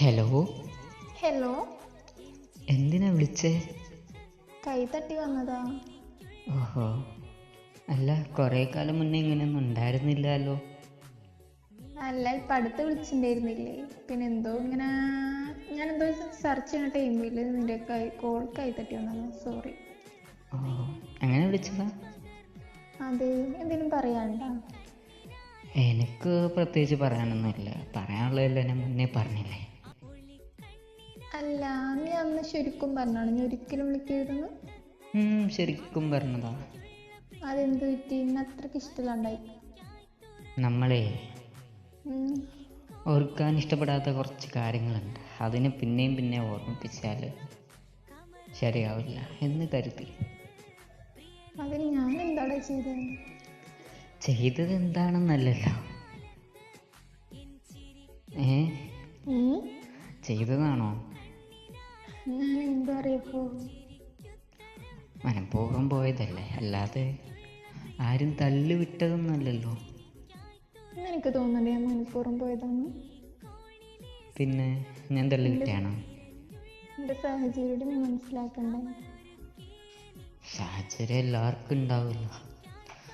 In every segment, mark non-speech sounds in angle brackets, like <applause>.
Hello hello എന്തിനാ വിളിച്ചേ? കൈ തട്ടി വന്നതാ. ഓഹോ. അല്ല കുറേ കാലം മുന്നേ ഇങ്ങനെയൊന്നും ഉണ്ടായിരുന്നില്ലല്ലോ. അല്ല ഇപ്പം അടുത്ത് വിളിച്ചിട്ടുണ്ടായിരുന്നില്ലേ പിന്നെ എന്തോ ഇങ്ങനെ ഞാൻ എന്തോ സെർച്ച് ചെയ്യുന്ന ടൈമിൽ നിന്റെ കൈ കോൾ കൈ തട്ടി വന്നതാ. സോറി ഓ അങ്ങനെ വിളിച്ചതാ? അതെ എന്തെങ്കിലും പറയാണ്ട എനിക്ക് പ്രത്യേകിച്ച് പറയാനൊന്നുമില്ല. പറയാനുള്ളതല്ല ഞാൻ മുന്നേ പറഞ്ഞില്ലേ? അല്ല നീ അന്ന് ശരിക്കും പറഞ്ഞാണ്? നീ ഒരിക്കലും വിളിക്കരുതെന്ന്? ശരിക്കും പറഞ്ഞതാ. അതെന്ത് പറ്റി? ഇന്ന് അത്രയ്ക്ക് ഇഷ്ടമില്ലാണ്ടായി. നമ്മളെ ഓർക്കാൻ ഇഷ്ടപ്പെടാത്ത കുറച്ച് കാര്യങ്ങളുണ്ട്. അതിനെ പിന്നെയും പിന്നെ ഓർമ്മിപ്പിച്ചാൽ ശരിയാവില്ല എന്ന് കരുതി. അതിന് ഞാൻ എന്താടാ ചെയ്തത് ചെയ്തത് എന്താണെന്നല്ലല്ലോ. ഏ? ചെയ്തതാണോ? എന്താ അറിയപ്പോ മനഃപൂർവം പോയതല്ലേ? അല്ലാതെ ആരും തല്ലു വിട്ടതൊന്നുമല്ലല്ലോ. എനിക്ക് തോന്നുന്നുണ്ട് ഞാൻ മനഃപൂർവം പോയതാണ് പിന്നെ ഞാൻ തല്ലു വിട്ടാണോ എന്റെ സാഹചര്യം നീ മനസ്സിലാക്കണ്ടേ? സാഹചര്യം എല്ലാവർക്കും ഉണ്ടാവില്ല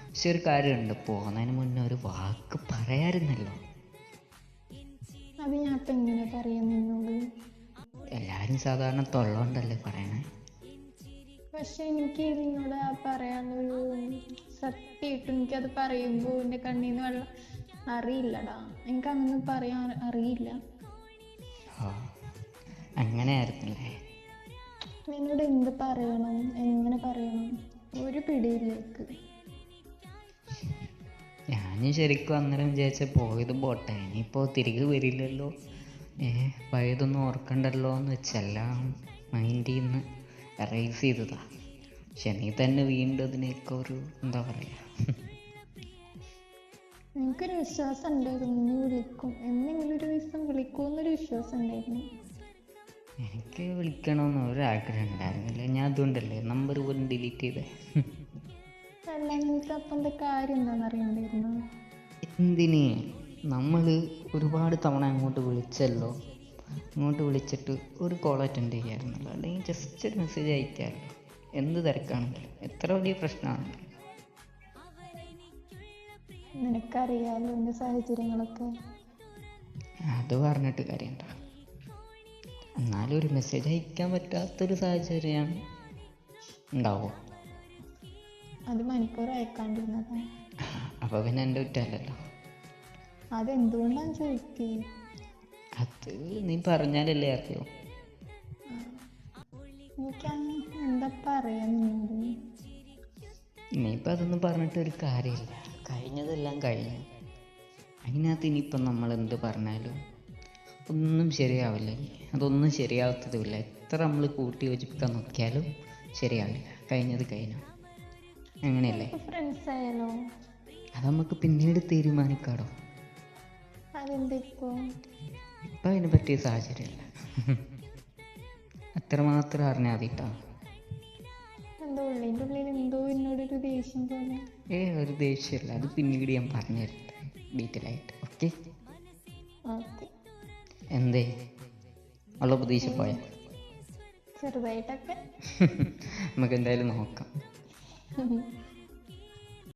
പക്ഷെ ഒരു കാര്യമുണ്ട്. പോകുന്നതിന് മുന്നേ ഒരു വാക്ക് പറയാറുന്നല്ലോ അത് ഞാൻ ഇപ്പം എങ്ങനെ പറയാം നിന്നോട് എല്ലാവരും സാധാരണ തൊള്ളോണ്ടല്ലേ പറയണേ? പക്ഷെ എനിക്ക് നിന്നോട് ആ പറയാനൊരു സത്യമായിട്ടും എനിക്കത് പറയുമ്പോൾ എന്റെ കണ്ണിൽ നിന്ന് വെള്ളം അറിയില്ലടാ. എനിക്ക് അങ്ങനെ പറയാൻ അറിയില്ല. അങ്ങനെയായിരുന്നല്ലേ? നിന്നോട് എന്ത് പറയണം എങ്ങനെ പറയണം ഒരു പിടിയിലേക്ക് ഞാൻ ശരിക്കും അന്നേരം വിചാരിച്ച പോയത് പോട്ടെ. ഇനിയിപ്പോൾ തിരികെ വരില്ലല്ലോ. ഏ പഴയതൊന്നും ഓർക്കണ്ടല്ലോ എന്ന് വെച്ചെല്ലാം മൈൻഡിൽ നിന്ന് എറൈസ് ചെയ്തതാ. പക്ഷെ നീ തന്നെ വീണ്ടും അതിനെയൊക്കെ ഒരു എന്താ പറയുക എനിക്കൊരു വിശ്വാസം ഉണ്ടായിരുന്നു നീ വിളിക്കും. എന്നെങ്കിലും ഒരു ദിവസം വിളിക്കുമെന്നൊരു വിശ്വാസം ഉണ്ടായിരുന്നു. എനിക്ക് വിളിക്കണമെന്ന് ഒരാഗ്രഹം ഉണ്ടായിരുന്നില്ല. ഞാൻ അതുകൊണ്ടല്ലേ നമ്പർ പോലും ഡിലീറ്റ് ചെയ്തേ? അല്ല നിനക്ക് അപ്പം എന്താ കാര്യം എന്താണെന്ന് അറിയണ്ടായിരുന്നു എന്തിന്? നമ്മൾ ഒരുപാട് തവണ അങ്ങോട്ട് വിളിച്ചല്ലോ. അങ്ങോട്ട് വിളിച്ചിട്ട് ഒരു കോൾ അറ്റൻഡ് ചെയ്യാറുണ്ടല്ലോ അല്ലെങ്കിൽ ജസ്റ്റ് ഒരു മെസ്സേജ് അയക്കാറില്ല എന്ത് തിരക്കാണെങ്കിലും. എത്ര വലിയ പ്രശ്നമാണെങ്കിലും. നിനക്കറിയാലോ എന്റെ സാഹചര്യങ്ങളൊക്കെ. അത് പറഞ്ഞിട്ട് കാര്യമുണ്ട എന്നാലും ഒരു മെസ്സേജ് അയക്കാൻ പറ്റാത്തൊരു സാഹചര്യമാണ് ഉണ്ടാവോ അത് മണിക്കൂർ അയക്കാണ്ടിരുന്നതാണ്. അപ്പോൾ പിന്നെ എന്റെ കുറ്റമല്ലല്ലോ. അതെന്തുകൊണ്ടാണ് ചോദിക്കേ? അത് നീ പറഞ്ഞാലല്ലേ അറിയോ. എനിക്ക് എന്താ പറയാ നിന്നോട് ഇനിയിപ്പോൾ അതൊന്നും പറഞ്ഞിട്ട് ഒരു കാര്യമില്ല. കഴിഞ്ഞതെല്ലാം കഴിഞ്ഞു. അതിനകത്ത് ഇനിയിപ്പം നമ്മൾ എന്ത് പറഞ്ഞാലും ഒന്നും ശരിയാവില്ല. അതൊന്നും ശരിയാവത്തതുമില്ല. എത്ര നമ്മൾ കൂട്ടി യോജിപ്പിക്കാൻ നോക്കിയാലും ശരിയാവില്ല. കഴിഞ്ഞത് കഴിഞ്ഞു. അങ്ങനെയല്ലേ? ഫ്രണ്ട്സ് ആയാലോ? അത് നമുക്ക് പിന്നീട് തീരുമാനിക്കാടോ? അതെന്താ ഇപ്പോ അതിന് പറ്റിയ സാഹചര്യമല്ല. അത്രമാത്രം അറിഞ്ഞാൽ മതി കേട്ടോ എന്തോ ഉള്ളിന്റെ ഉള്ളിൽ എന്തോ എന്നോടൊരു ദേഷ്യം പോലെ ഏ ഒരു ദേഷ്യമല്ല. അത് പിന്നീട് ഞാൻ പറഞ്ഞു ഡീറ്റെയിൽ ആയിട്ട്. ഓക്കെ ഓക്കെ എന്തേ? ഉള്ള പ്രതീക്ഷ പോയാ? ചെറുതായിട്ടൊക്കെ. <laughs> നമുക്ക് എന്തായാലും നോക്കാം. <laughs>